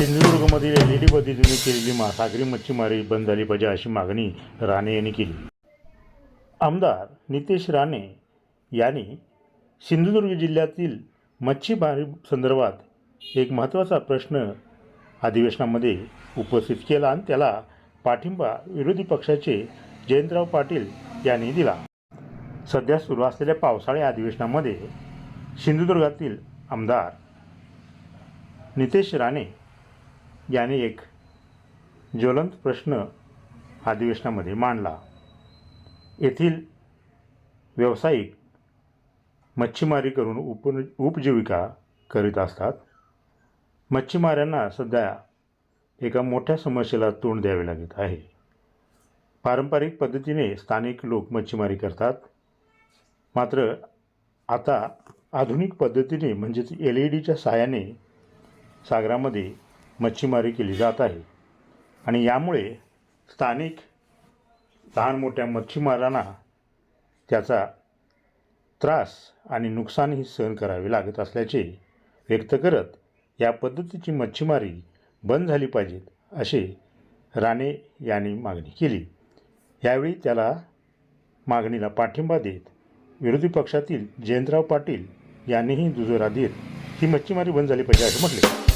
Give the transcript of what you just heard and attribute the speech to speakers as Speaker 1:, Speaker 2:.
Speaker 1: सिंधुदुर्गमधील L E D पद्धतीने केलेली मा सागरी मच्छीमारी बंद झाली पाहिजे अशी मागणी राणे यांनी केली. आमदार नितेश राणे यांनी सिंधुदुर्ग जिल्ह्यातील मच्छीमारी संदर्भात एक महत्त्वाचा प्रश्न अधिवेशनामध्ये उपस्थित केला आणि त्याला पाठिंबा विरोधी पक्षाचे जयंतराव पाटील यांनी दिला. सध्या सुरू असलेल्या पावसाळी अधिवेशनामध्ये सिंधुदुर्गातील आमदार नितेश राणे याने एक ज्वलंत प्रश्न अधिवेशनामध्ये मांडला. येथील व्यावसायिक मच्छीमारी करून उप उपजीविका करीत असतात. मच्छीमारांना सध्या एका मोठ्या समस्येला तोंड द्यावे लागत आहे. पारंपरिक पद्धतीने स्थानिक लोक मच्छीमारी करतात. मात्र आता आधुनिक पद्धतीने म्हणजेच एल ई डीच्या साहाय्याने सागरामध्ये मच्छीमारी केली जात आहे. आणि यामुळे स्थानिक लहान मोठ्या मच्छीमारांना त्याचा त्रास आणि नुकसानही सहन करावे लागत असल्याचे व्यक्त करत या पद्धतीची मच्छीमारी बंद झाली पाहिजेत असे राणे यांनी मागणी केली. यावेळी त्याला मागणीला पाठिंबा देत विरोधी पक्षातील जयंतराव पाटील यांनीही दुजोरा देत ही मच्छीमारी बंद झाली पाहिजे असे म्हटले.